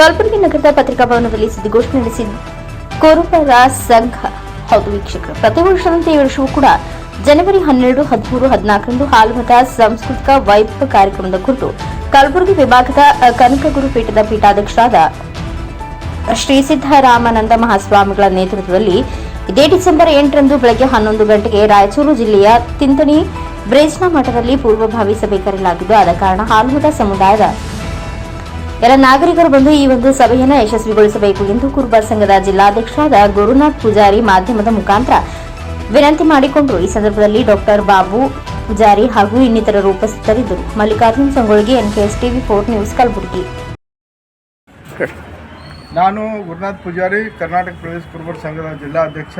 ಕಲಬುರಗಿ ನಗರದ ಪತ್ರಿಕಾ ಭವನದಲ್ಲಿ ಸುದ್ದಿಗೋಷ್ಠಿ ನಡೆಸಿ ಕುರುಬರ ಸಂಘ. ಹೌದು ವೀಕ್ಷಕರು, ಪ್ರತಿ ವರ್ಷದಂತೆ ಈ ವರ್ಷವೂ ಕೂಡ ಜನವರಿ ಹನ್ನೆರಡು, ಹದಿಮೂರು, ಹದಿನಾಲ್ಕರಂದು ಹಾಲುಮತ ಸಾಂಸ್ಕೃತಿಕ ವೈಭವ ಕಾರ್ಯಕ್ರಮದ ಕುರಿತು ಕಲಬುರಗಿ ವಿಭಾಗದ ಕನಕಗುರು ಪೀಠದ ಪೀಠಾಧ್ಯಕ್ಷರಾದ ಶ್ರೀ ಸಿದ್ದರಾಮಾನಂದ ಮಹಾಸ್ವಾಮಿಗಳ ನೇತೃತ್ವದಲ್ಲಿ ಇದೇ ಡಿಸೆಂಬರ್ ಎಂಟರಂದು ಬೆಳಗ್ಗೆ ಹನ್ನೊಂದು ಗಂಟೆಗೆ ರಾಯಚೂರು ಜಿಲ್ಲೆಯ ತಿಂತಣಿ ಬ್ರೇಜ್ನ ಮಠದಲ್ಲಿ ಪೂರ್ವಭಾವಿ ಸಭೆ ಕರೆಯಲಾಗಿದ್ದು, ಆದ ಕಾರಣ ಹಾಲುಮತ ಸಮುದಾಯದ ಎಲ್ಲ ನಾಗರಿಕರು ಬಂದು ಈ ಒಂದು ಸಭೆಯನ್ನು ಯಶಸ್ವಿಗೊಳಿಸಬೇಕು ಎಂದು ಕುರುಬ ಸಂಘದ ಜಿಲ್ಲಾಧ್ಯಕ್ಷರಾದ ಗುರುನಾಥ್ ಪೂಜಾರಿ ಮಾಧ್ಯಮದ ಮುಖಾಂತರ ವಿನಂತಿ ಮಾಡಿಕೊಂಡರು ಈ ಸಂದರ್ಭದಲ್ಲಿ ಡಾಕ್ಟರ್ ಬಾಬು ಪೂಜಾರಿ ಹಾಗೂ ಇನ್ನಿತರರು ಉಪಸ್ಥಿತರಿದ್ದರು. Mallikarjun Sangolgi NKS TV four news Kalaburagi. ನಾನು ಗುರುನಾಥ್ ಪೂಜಾರಿ, ಕರ್ನಾಟಕ ಪ್ರದೇಶ ಕುರುಬರ ಸಂಘದ ಜಿಲ್ಲಾ ಅಧ್ಯಕ್ಷ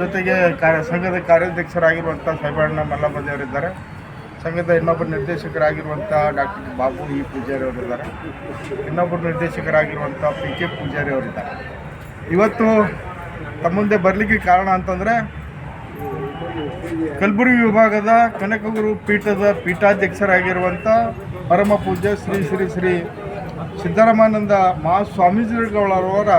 ಜೊತೆಗೆ ಕಾರ್ಯ, ಸಂಘದ ಕಾರ್ಯಾಧ್ಯಕ್ಷರಾಗಿರುವಂಥ ಸಾಹೇಬಣ್ಣ ಮಲ್ಲಮ್ಮದೇವರಿದ್ದಾರೆ ಸಂಘದ ಇನ್ನೊಬ್ಬರು ನಿರ್ದೇಶಕರಾಗಿರುವಂಥ ಡಾಕ್ಟರ್ ಬಾಬು ಇ ಪೂಜಾರಿ ಅವರಿದ್ದಾರೆ. ಇನ್ನೊಬ್ಬರು ನಿರ್ದೇಶಕರಾಗಿರುವಂಥ ಪಿ ಕೆ ಪೂಜಾರಿ ಅವರಿದ್ದಾರೆ. ಇವತ್ತು ತಮ್ಮ ಮುಂದೆ ಬರಲಿಕ್ಕೆ ಕಾರಣ ಅಂತಂದರೆ ಕಲಬುರಗಿ ವಿಭಾಗದ ಕನಕಗುರು ಪೀಠದ ಪೀಠಾಧ್ಯಕ್ಷರಾಗಿರುವಂಥ ಪರಮ ಪೂಜ್ಯ ಶ್ರೀ ಶ್ರೀ ಶ್ರೀ ಸಿದ್ದರಾಮಾನಂದ ಮಹಾಸ್ವಾಮೀಜಿಗಳವರ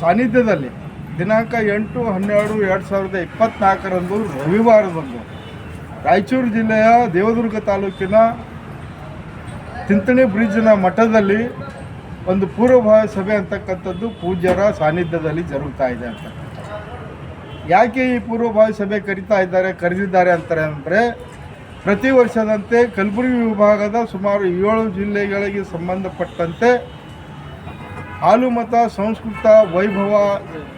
ಸಾನ್ನಿಧ್ಯದಲ್ಲಿ ದಿನಾಂಕ ಎಂಟು ಹನ್ನೆರಡು ಎರಡು ಸಾವಿರದ ಇಪ್ಪತ್ತ್ನಾಲ್ಕರಂದು ರವಿವಾರದಂದು ರಾಯಚೂರು ಜಿಲ್ಲೆಯ ದೇವದುರ್ಗ ತಾಲೂಕಿನ ತಿಂತಣಿ ಬ್ರಿಡ್ಜ್ನ ಮಠದಲ್ಲಿ ಒಂದು ಪೂರ್ವಭಾವಿ ಸಭೆ ಅಂತಕ್ಕಂಥದ್ದು ಪೂಜ್ಯರ ಸಾನ್ನಿಧ್ಯದಲ್ಲಿ ಜರುಗ್ತಾ ಇದೆ ಅಂತ. ಯಾಕೆ ಈ ಪೂರ್ವಭಾವಿ ಸಭೆ ಕರಿತಾ ಇದ್ದಾರೆ, ಕರೆದಿದ್ದಾರೆ ಅಂತಾರೆ ಅಂದರೆ, ಪ್ರತಿ ವರ್ಷದಂತೆ ಕಲಬುರಗಿ ವಿಭಾಗದ ಸುಮಾರು ಏಳು ಜಿಲ್ಲೆಗಳಿಗೆ ಸಂಬಂಧಪಟ್ಟಂತೆ ಹಾಲುಮತ ಸಂಸ್ಕೃತ, ವೈಭವ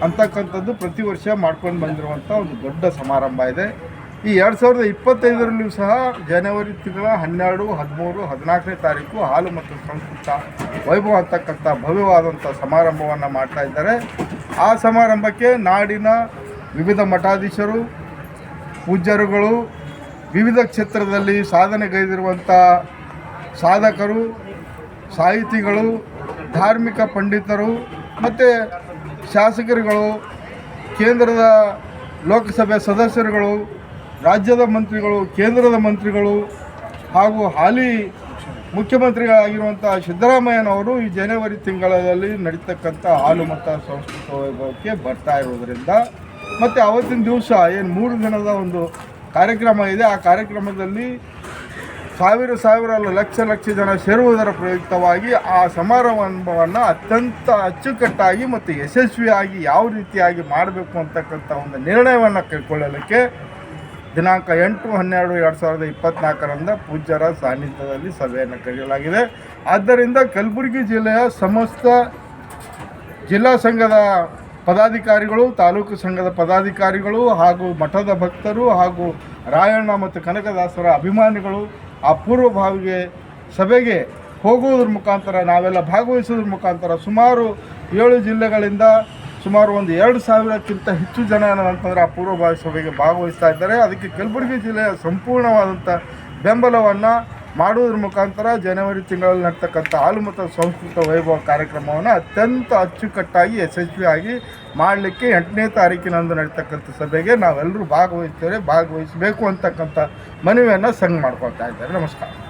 ಅಂತಕ್ಕಂಥದ್ದು ಪ್ರತಿ ವರ್ಷ ಮಾಡ್ಕೊಂಡು ಬಂದಿರುವಂಥ ಒಂದು ದೊಡ್ಡ ಸಮಾರಂಭ ಇದೆ. ಈ ಎರಡು ಸಾವಿರದ ಇಪ್ಪತ್ತೈದರಲ್ಲಿಯೂ ಸಹ ಜನವರಿ ತಿಂಗಳ ಹನ್ನೆರಡು, ಹದಿಮೂರು, ಹದಿನಾಲ್ಕನೇ ತಾರೀಕು ಹಾಲು ಮತ್ತು ಸಂಸ್ಕೃತ ವೈಭವ ಅಂತಕ್ಕಂಥ ಭವ್ಯವಾದಂಥ ಸಮಾರಂಭವನ್ನು ಮಾಡ್ತಾ ಇದ್ದಾರೆ. ಆ ಸಮಾರಂಭಕ್ಕೆ ನಾಡಿನ ವಿವಿಧ ಮಠಾಧೀಶರು, ಪೂಜ್ಯರುಗಳು, ವಿವಿಧ ಕ್ಷೇತ್ರದಲ್ಲಿ ಸಾಧನೆಗೈದಿರುವಂಥ ಸಾಧಕರು, ಸಾಹಿತಿಗಳು, ಧಾರ್ಮಿಕ ಪಂಡಿತರು ಮತ್ತು ಶಾಸಕರುಗಳು, ಕೇಂದ್ರದ ಲೋಕಸಭೆ ಸದಸ್ಯರುಗಳು ರಾಜ್ಯದ ಮಂತ್ರಿಗಳು, ಕೇಂದ್ರದ ಮಂತ್ರಿಗಳು ಹಾಗೂ ಹಾಲಿ ಮುಖ್ಯಮಂತ್ರಿಗಳಾಗಿರುವಂಥ ಸಿದ್ದರಾಮಯ್ಯನವರು ಈ ಜನವರಿ ತಿಂಗಳಲ್ಲಿ ನಡೀತಕ್ಕಂಥ ಹಾಲು ಮತ್ತು ಸಂಸ್ಕೃತ ವೈಭವಕ್ಕೆ ಬರ್ತಾ ಇರೋದರಿಂದ ಮತ್ತು ಅವತ್ತಿನ ದಿವಸ ಏನು ಮೂರು ದಿನದ ಒಂದು ಕಾರ್ಯಕ್ರಮ ಇದೆ, ಆ ಕಾರ್ಯಕ್ರಮದಲ್ಲಿ ಸಾವಿರ ಸಾವಿರ ಲಕ್ಷ ಲಕ್ಷ ಜನ ಸೇರುವುದರ ಪ್ರಯುಕ್ತವಾಗಿ ಆ ಸಮಾರಂಭವನ್ನು ಅತ್ಯಂತ ಅಚ್ಚುಕಟ್ಟಾಗಿ ಮತ್ತು ಯಶಸ್ವಿಯಾಗಿ ಯಾವ ರೀತಿಯಾಗಿ ಮಾಡಬೇಕು ಅಂತಕ್ಕಂಥ ಒಂದು ನಿರ್ಣಯವನ್ನು ಕೈಗೊಳ್ಳಲಿಕ್ಕೆ ದಿನಾಂಕ ಎಂಟು, ಹನ್ನೆರಡು, ಎರಡು ಸಾವಿರದ ಇಪ್ಪತ್ತ್ನಾಲ್ಕರಂದ ಪೂಜ್ಯರ ಸಾನ್ನಿಧ್ಯದಲ್ಲಿ ಸಭೆಯನ್ನು ಕರೆಯಲಾಗಿದೆ. ಆದ್ದರಿಂದ ಕಲಬುರಗಿ ಜಿಲ್ಲೆಯ ಸಮಸ್ತ ಜಿಲ್ಲಾ ಸಂಘದ ಪದಾಧಿಕಾರಿಗಳು, ತಾಲೂಕು ಸಂಘದ ಪದಾಧಿಕಾರಿಗಳು ಹಾಗೂ ಮಠದ ಭಕ್ತರು ಹಾಗೂ ರಾಯಣ್ಣ ಮತ್ತು ಕನಕದಾಸರ ಅಭಿಮಾನಿಗಳು ಆ ಪೂರ್ವಭಾವಿಗೆ ಸಭೆಗೆ ಹೋಗುವುದ್ರ ಮುಖಾಂತರ, ನಾವೆಲ್ಲ ಭಾಗವಹಿಸೋದ್ರ ಮುಖಾಂತರ ಸುಮಾರು ಏಳು ಜಿಲ್ಲೆಗಳಿಂದ ಸುಮಾರು ಒಂದು ಎರಡು ಸಾವಿರಕ್ಕಿಂತ ಹೆಚ್ಚು ಜನ ಏನಂತಂದ್ರೆ ಆ ಪೂರ್ವಭಾವಿ ಸಭೆಗೆ ಭಾಗವಹಿಸ್ತಾ ಇದ್ದಾರೆ. ಅದಕ್ಕೆ ಕಲಬುರಗಿ ಜಿಲ್ಲೆಯ ಸಂಪೂರ್ಣವಾದಂಥ ಬೆಂಬಲವನ್ನು ಮಾಡುವುದ್ರ ಮುಖಾಂತರ ಜನವರಿ ತಿಂಗಳಲ್ಲಿ ನಡ್ತಕ್ಕಂಥ ಆಲುಮತ ಸಂಸ್ಕೃತ ವೈಭವ ಕಾರ್ಯಕ್ರಮವನ್ನು ಅತ್ಯಂತ ಅಚ್ಚುಕಟ್ಟಾಗಿ ಯಶಸ್ವಿಯಾಗಿ ಮಾಡಲಿಕ್ಕೆ ಎಂಟನೇ ತಾರೀಕಿನಂದು ನಡೀತಕ್ಕಂಥ ಸಭೆಗೆ ನಾವೆಲ್ಲರೂ ಭಾಗವಹಿಸ್ತೇವೆ. ಭಾಗವಹಿಸಬೇಕು ಅಂತಕ್ಕಂಥ ಮನವಿಯನ್ನು ಸಂಘ ಮಾಡ್ಕೊಳ್ತಾ ಇದ್ದಾರೆ. ನಮಸ್ಕಾರ.